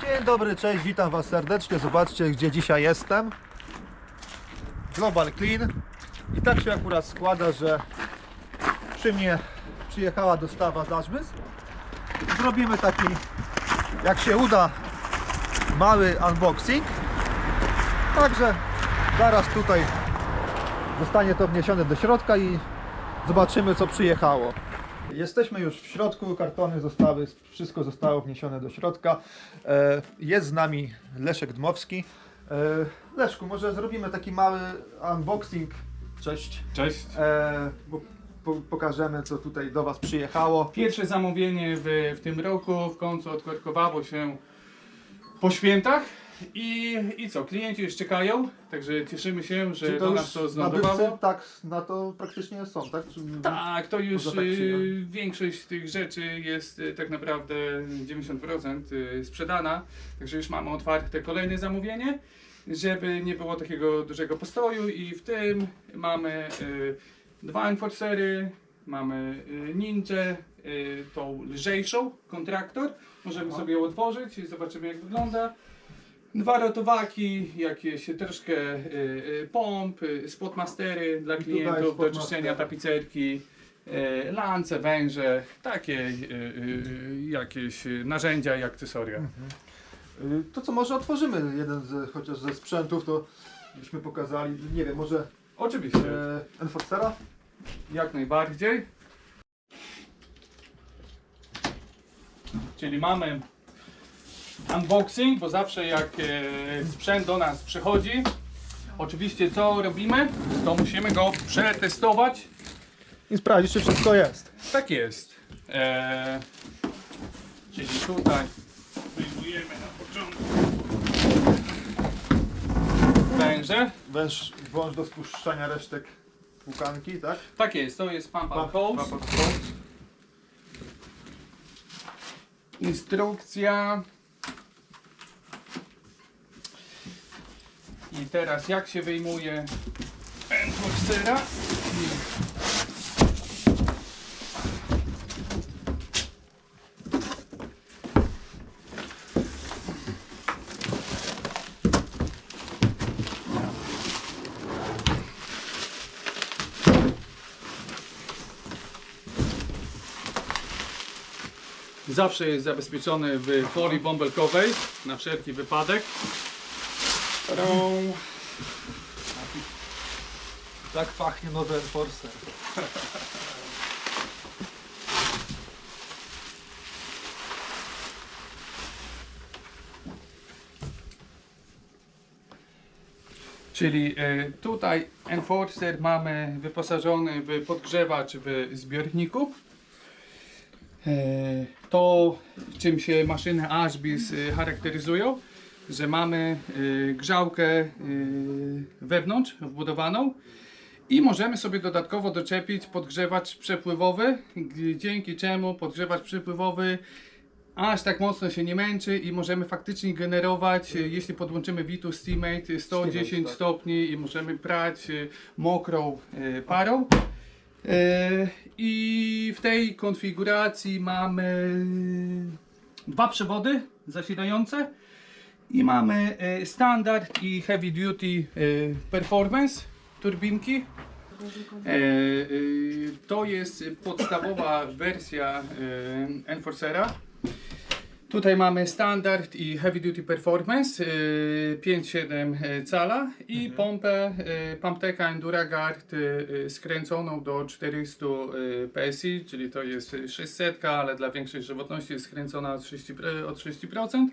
Dzień dobry, cześć, witam Was serdecznie. Zobaczcie, gdzie dzisiaj jestem. Global Clean. I tak się akurat składa, że przy mnie przyjechała dostawa z. Zrobimy taki, jak się uda, mały unboxing. Także zaraz tutaj zostanie to wniesione do środka i zobaczymy, co przyjechało. Jesteśmy już w środku, kartony zostały, wszystko zostało wniesione do środka. E, Jest z nami Leszek Dmowski. E, Leszku, może zrobimy taki mały unboxing. Cześć. Cześć. E, pokażemy, co tutaj do Was przyjechało. Pierwsze zamówienie w, w tym roku w końcu odkorkowało się po świętach. I, I co, klienci już czekają, także cieszymy się, że Czy do nas to nabywcy zlądowało. tak na to praktycznie są, tak? Czy, Tak, to już Można tak y, przyjąć. większość tych rzeczy jest y, tak naprawdę 90% y, sprzedana, także już mamy otwarte kolejne zamówienie, żeby nie było takiego dużego postoju i w tym mamy y, dwa enforcery, mamy y, ninja, y, tą lżejszą, kontraktor, możemy Aha. sobie ją otworzyć i zobaczymy jak wygląda. Dwa rotowaki, jakieś troszkę y, y, pomp, y, spotmastery dla klientów do czyszczenia tapicerki, y, lance, węże, takie y, y, jakieś narzędzia i akcesoria. Y, To co, może otworzymy jeden z, chociaż ze sprzętów, to byśmy pokazali, nie wiem, może Oczywiście, e, Enforcera? jak najbardziej. Czyli mamy unboxing, bo zawsze jak e, sprzęt do nas przychodzi, oczywiście co robimy, to musimy go przetestować I sprawdzić, czy wszystko jest. Tak jest. Eee, czyli tutaj wyjmujemy na początku węże. Węż, wąż do spuszczania resztek łukanki, tak? Tak jest, to jest pump and hose. Instrukcja. I teraz jak się wyjmuje enforcera. Zawsze jest zabezpieczony w folii bąbelkowej na wszelki wypadek. Którą Tak pachnie nowy Enforcer. Czyli e, tutaj Enforcer mamy wyposażony w podgrzewacz w zbiorniku. E, To czym się maszyny Ashbis e, charakteryzują, że mamy e, grzałkę e, wewnątrz wbudowaną i możemy sobie dodatkowo doczepić podgrzewacz przepływowy, dzięki czemu podgrzewacz przepływowy aż tak mocno się nie męczy i możemy faktycznie generować, e, jeśli podłączymy Vitus Steamate 110 Steamate, tak. stopni i możemy prać mokrą parą. I w tej konfiguracji mamy dwa przewody zasilające i mamy e, standard i heavy duty e, performance turbinki. E, To jest podstawowa wersja Enforcera. Tutaj mamy standard i heavy duty performance e, 5,7 cala i pompę e, Pumpteka Enduragard skręconą do 400 e, PSI, czyli to jest 600, ale dla większej żywotności jest skręcona od 30%. pro- Od 30%.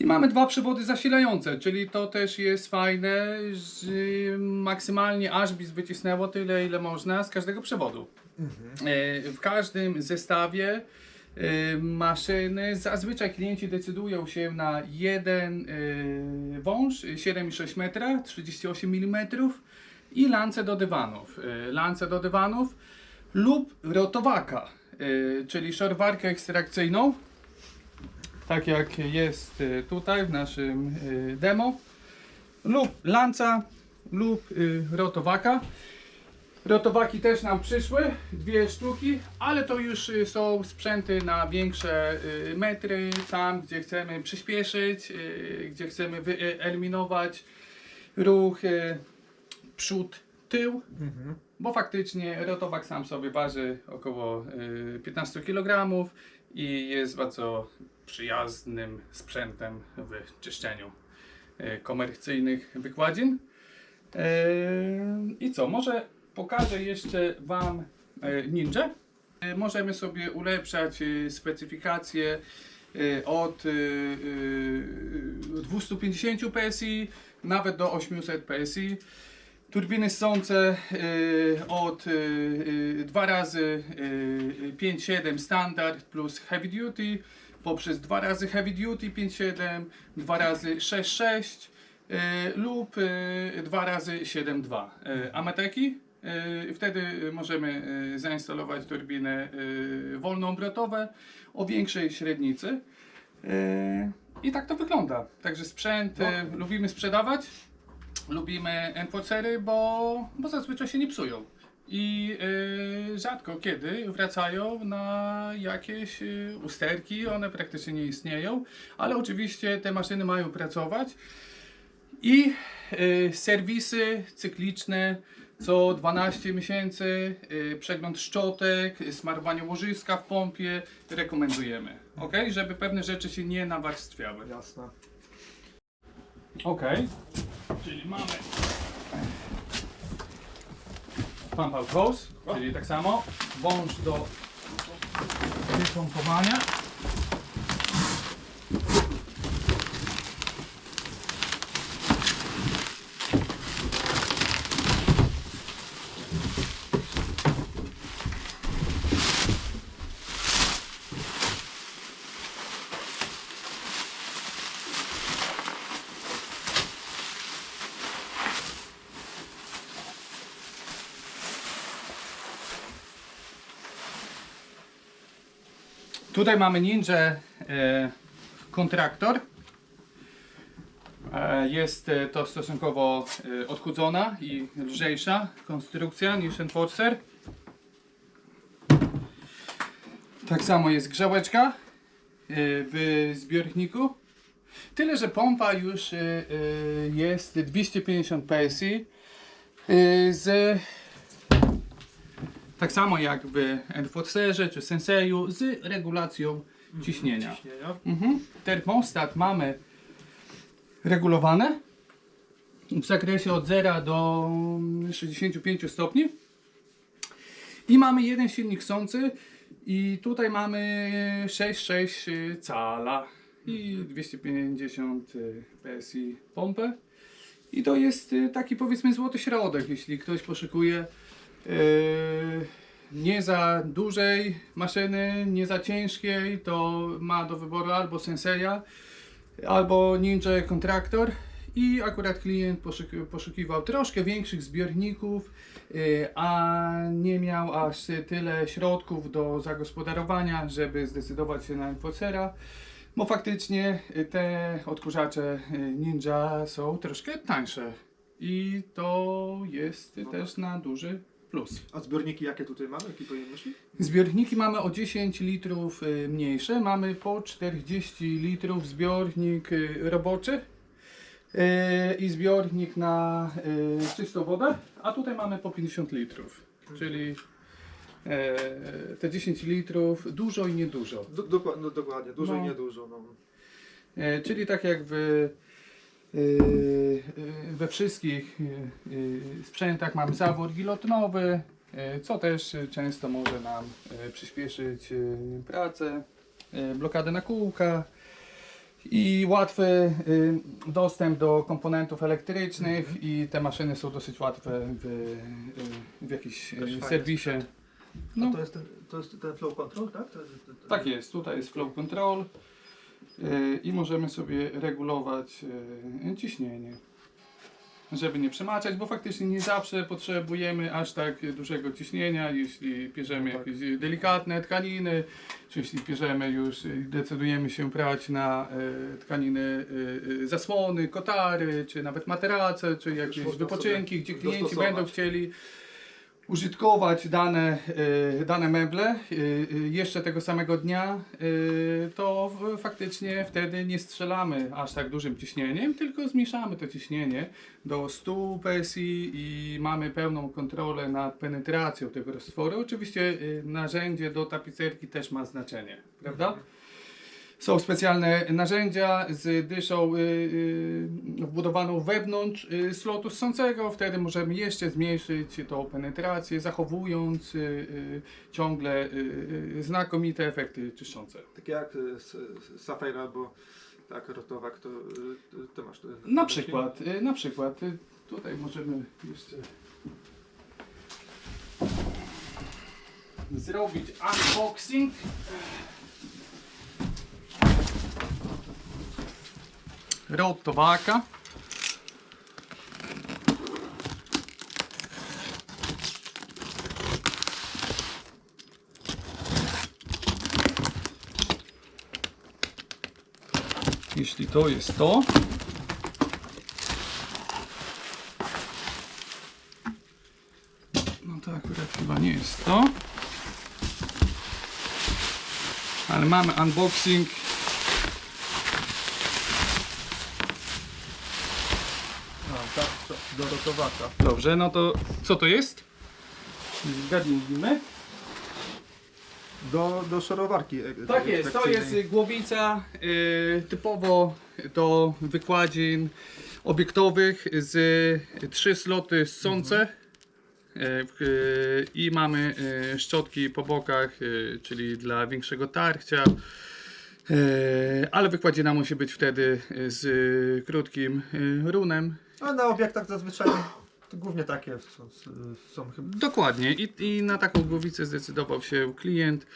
I mamy dwa przewody zasilające, czyli to też jest fajne, że maksymalnie Ashbis wycisnęło tyle, ile można z każdego przewodu. E, W każdym zestawie e, maszyny zazwyczaj klienci decydują się na jeden e, wąż 7,6 metra, 38 mm i lance do dywanów. Lance do dywanów lub rotowaka, czyli szorwarkę ekstrakcyjną tak jak jest y, tutaj w naszym y, demo, lub lanca, lub y, rotowaka. Rotowaki też nam przyszły, dwie sztuki, ale to już są sprzęty na większe metry, tam gdzie chcemy przyspieszyć, gdzie chcemy wyeliminować ruch przód, tył, bo faktycznie rotowak sam sobie waży około y, 15 kg i jest bardzo przyjaznym sprzętem w czyszczeniu y, komercyjnych wykładzin. Eee, I co, może pokażę jeszcze Wam e, Ninja. E, Możemy sobie ulepszać e, specyfikacje e, od e, e, 250 PSI nawet do 800 PSI. Turbiny ssące e, od 2 razy e, 5.7 standard plus heavy duty poprzez 2 razy heavy duty 5.7, 2 razy 6.6 e, lub e, 2 razy 7.2 e, Ameteki. Wtedy możemy zainstalować turbiny e, wolnoobrotowe o większej średnicy. I tak to wygląda. Także sprzęt e, lubimy sprzedawać. Lubimy enforcery, bo, bo zazwyczaj się nie psują. I y, rzadko kiedy wracają na jakieś y, usterki, one praktycznie nie istnieją, ale oczywiście te maszyny mają pracować. I y, serwisy cykliczne co 12 miesięcy, y, przegląd szczotek, smarowanie łożyska w pompie rekomendujemy, ok? Żeby pewne rzeczy się nie nawarstwiały. Jasne. Ok, czyli mamy pump out czyli tak samo wąż do wypompowania. Tutaj mamy Ninja e, kontraktor. E, jest e, to stosunkowo odchudzona i lżejsza konstrukcja niż Enforcer. Tak samo jest grzałeczka w zbiorniku. Tyle, że pompa już jest 250 PSI z tak samo jak w Enforcerze czy Senseju z regulacją ciśnienia. Ciśnienia. Mhm. Termostat mamy regulowane w zakresie od 0 do 65 stopni. I mamy jeden silnik sący i tutaj mamy 6,6 cala i 250 PSI pompę. I to jest taki powiedzmy złoty środek, jeśli ktoś poszukuje nie za dużej maszyny, nie za ciężkiej, to ma do wyboru albo Senseja, albo Ninja Kontraktor. I akurat klient poszuk- poszukiwał troszkę większych zbiorników, yy, a nie miał aż tyle środków do zagospodarowania, żeby zdecydować się na Enforcera. Bo faktycznie te odkurzacze y, Ninja są troszkę tańsze. I to jest No też na duży plus. A zbiorniki jakie tutaj mamy? Jakiej pojemności? Zbiorniki mamy o 10 litrów y, mniejsze. Mamy po 40 litrów zbiornik y, roboczy y, i zbiornik na czystą wodę, a tutaj mamy po 50 litrów. Czyli e, te 10 litrów dużo i niedużo. Do, no, dokładnie, dużo No. i niedużo. No. Czyli tak jak w, we wszystkich y, y, sprzętach mamy zawór gilotnowy, y, co też często może nam przyspieszyć pracę, blokadę na kółka i łatwy dostęp do komponentów elektrycznych i te maszyny są dosyć łatwe w, w jakimś serwisie. No. A to jest, ten, to jest ten flow control, tak? To, to, to, Tak jest, tutaj jest flow control yy, i możemy sobie regulować yy, ciśnienie, żeby nie przemaczać, bo faktycznie nie zawsze potrzebujemy aż tak dużego ciśnienia, jeśli bierzemy No tak. jakieś delikatne tkaniny, czy jeśli bierzemy już, yy, decydujemy się prać na tkaniny zasłony, kotary, czy nawet materace, czy jakieś wypoczynki, gdzie klienci będą chcieli użytkować dane, e, dane meble e, e, jeszcze tego samego dnia, to faktycznie wtedy nie strzelamy aż tak dużym ciśnieniem, tylko zmniejszamy to ciśnienie do 100 PSI i mamy pełną kontrolę nad penetracją tego roztworu. Oczywiście narzędzie do tapicerki też ma znaczenie, prawda? Są specjalne narzędzia z dyszą y, y, wbudowaną wewnątrz y, slotu ssącego. Wtedy możemy jeszcze zmniejszyć tą penetrację, zachowując ciągle znakomite efekty czyszczące. Takie jak s- s- Sapphire albo tak, rotowak, to ty masz. y, Na przykład, na przykład tutaj możemy jeszcze zrobić unboxing. Rotowaka. Jeśli to jest to, No to akurat chyba nie jest to. Ale mamy unboxing. A, tak, Dobrze, no to co to jest? Zgadnijmy. Do, do szorowarki. e- Tak jest, to jest ekstrakcyjnej. y, głowica y, typowo do wykładzin obiektowych z trzy sloty ssące. Mhm. Y, y, I mamy y, szczotki po bokach, y, czyli dla większego tarcia. Y, Ale wykładzina musi być wtedy y, z y, krótkim runem. A na obiektach zazwyczaj to głównie takie są, są chyba. Dokładnie. I, I na taką głowicę zdecydował się klient,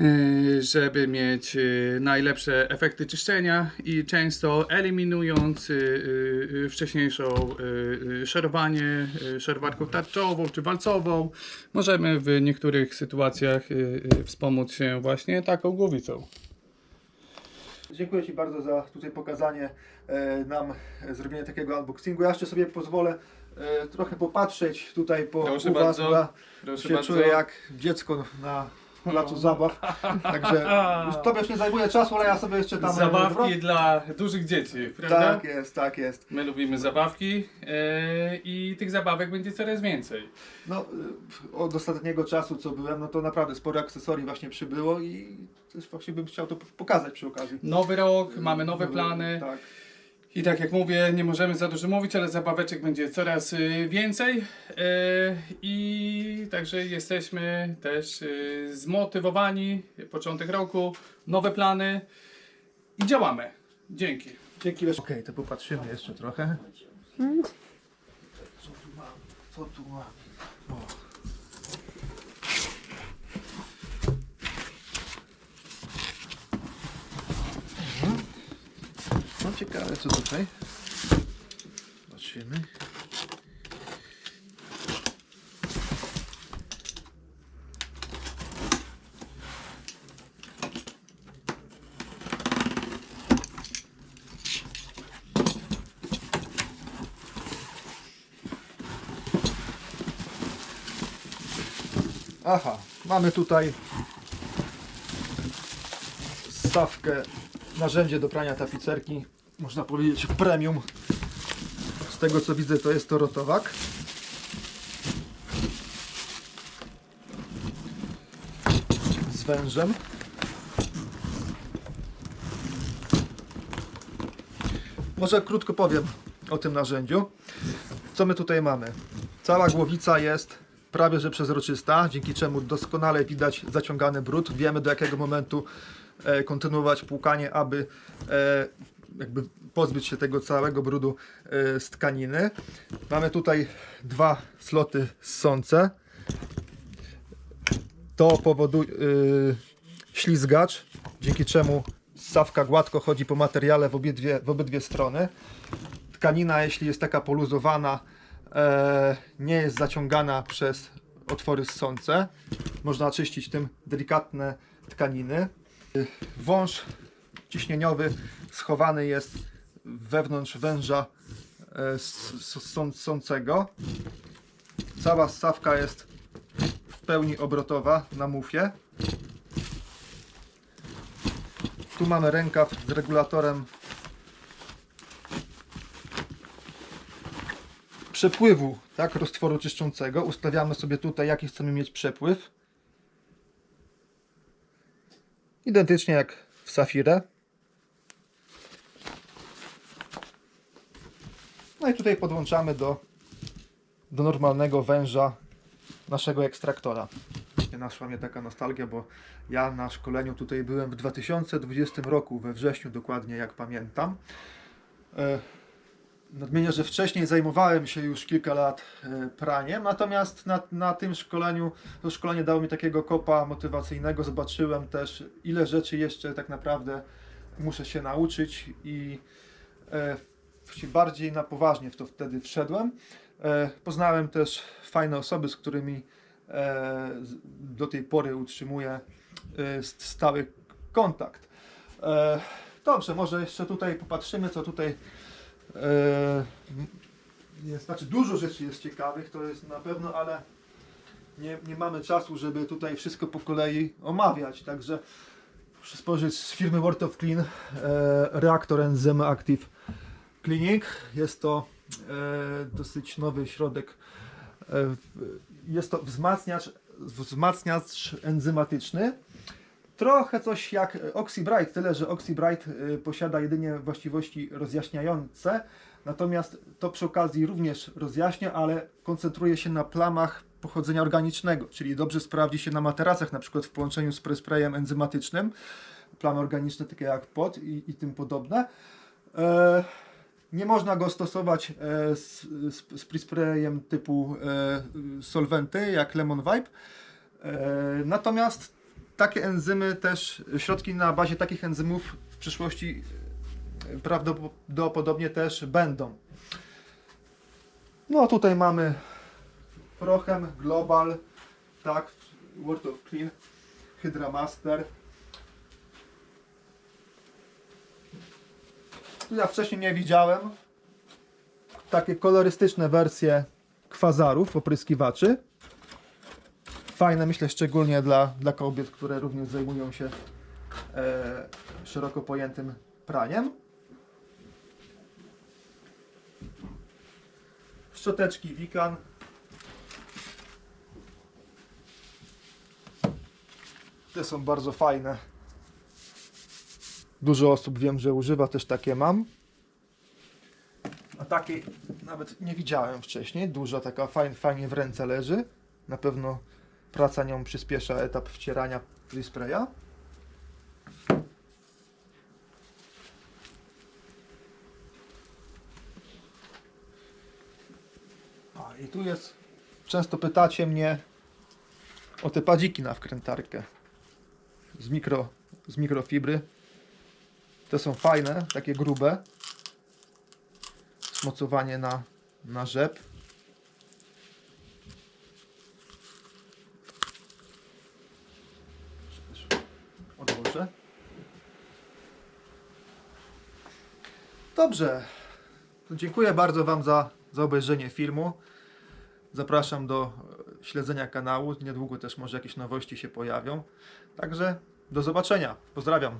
e, żeby mieć e, najlepsze efekty czyszczenia i często eliminując e, e, wcześniejszą e, e, szorowanie e, szorowarką tarczową czy walcową, możemy w niektórych sytuacjach e, e, wspomóc się właśnie taką głowicą. Dziękuję Ci bardzo za tutaj pokazanie e, nam e, zrobienie takiego unboxingu. Ja jeszcze sobie pozwolę e, trochę popatrzeć tutaj po Proszę u Was, bardzo. Proszę się czuję jak dziecko na placu zabaw. Także już Tobie już nie zajmuje czasu, ale ja sobie jeszcze tam... e, Zabawki dla dużych dzieci, prawda? Tak jest, tak jest. My lubimy zabawki e, i tych zabawek będzie coraz więcej. No, y, od ostatniego czasu, co byłem, no to naprawdę sporo akcesorii właśnie przybyło i też właśnie bym chciał to pokazać przy okazji. Nowy rok, mamy nowe plany Tak. I tak jak mówię, nie możemy za dużo mówić, ale zabaweczek będzie coraz y, więcej e, i także jesteśmy też y, zmotywowani, początek roku, nowe plany i działamy. Dzięki. Dzięki. Okej, to popatrzymy jeszcze trochę. Co tu mam? Co tu mam? O. ciekawe co tutaj. Zobaczymy. Aha, mamy tutaj stawkę, narzędzie do prania tapicerki, można powiedzieć premium. Z tego co widzę to jest to rotowak. Z wężem. Może krótko powiem o tym narzędziu. Co my tutaj mamy? Cała głowica jest prawie że przezroczysta, dzięki czemu doskonale widać zaciągany brud. Wiemy do jakiego momentu e, kontynuować płukanie, aby e, jakby pozbyć się tego całego brudu e, z tkaniny. Mamy tutaj dwa sloty ssące. To powoduje ślizgacz, dzięki czemu ssawka gładko chodzi po materiale w obydwie, w obydwie strony tkanina, jeśli jest taka poluzowana, e, nie jest zaciągana przez otwory ssące. Można czyścić tym delikatne tkaniny. Y, Wąż ciśnieniowy schowany jest wewnątrz węża e, s- s- ssą- ssącego. Cała stawka jest w pełni obrotowa na mufie. Tu mamy rękaw z regulatorem przepływu, tak, roztworu czyszczącego. Ustawiamy sobie tutaj, jaki chcemy mieć przepływ. Identycznie jak w Safirę. No i tutaj podłączamy do, do normalnego węża naszego ekstraktora. Naszła mnie taka nostalgia, bo ja na szkoleniu tutaj byłem w 2020 roku, we wrześniu dokładnie, jak pamiętam. Nadmienię, że wcześniej zajmowałem się już kilka lat e, praniem, natomiast na, na tym szkoleniu, to szkolenie dało mi takiego kopa motywacyjnego. Zobaczyłem też, ile rzeczy jeszcze tak naprawdę muszę się nauczyć i e, bardziej na poważnie w to wtedy wszedłem. E, poznałem też fajne osoby, z którymi e, do tej pory utrzymuję e, st- stały kontakt. E, dobrze, może jeszcze tutaj popatrzymy, co tutaj jest. Znaczy, dużo rzeczy jest ciekawych, to jest na pewno, ale nie, nie mamy czasu, żeby tutaj wszystko po kolei omawiać. Także muszę spojrzeć z firmy World of Clean, e, reaktor Enzyme Active Cleaning. Jest to e, dosyć nowy środek. E, jest to wzmacniacz, wzmacniacz enzymatyczny. Trochę coś jak OxyBright, tyle że OxyBright y, posiada jedynie właściwości rozjaśniające, natomiast to przy okazji również rozjaśnia, ale koncentruje się na plamach pochodzenia organicznego, czyli dobrze sprawdzi się na materacach, na przykład w połączeniu z sprayem enzymatycznym, plamy organiczne takie jak pot i, i tym podobne. E, nie można go stosować e, z, z, z typu e, solwenty jak Lemon Vibe. E, natomiast takie enzymy też, środki na bazie takich enzymów w przyszłości e, prawdopodobnie też będą. No tutaj mamy Prochem, Global, tak, World of Clean, Hydra Master. Ja wcześniej nie widziałem. Takie kolorystyczne wersje kwazarów, opryskiwaczy. Fajne, myślę, szczególnie dla, dla kobiet, które również zajmują się e, szeroko pojętym praniem. Szczoteczki Wikan. Te są bardzo fajne. Dużo osób wiem, że używa, też takie mam. A takiej nawet nie widziałem wcześniej. Duża taka fajnie, fajnie w ręce leży. Na pewno praca nią przyspiesza etap wcierania spraya. A i tu jest. Często pytacie mnie o te padziki na wkrętarkę z, mikro, z mikrofibry. Te są fajne, takie grube. Smocowanie na, na rzep. Dobrze. Dziękuję bardzo Wam za, za obejrzenie filmu. Zapraszam do e, śledzenia kanału. Niedługo też może jakieś nowości się pojawią. Także do zobaczenia. Pozdrawiam.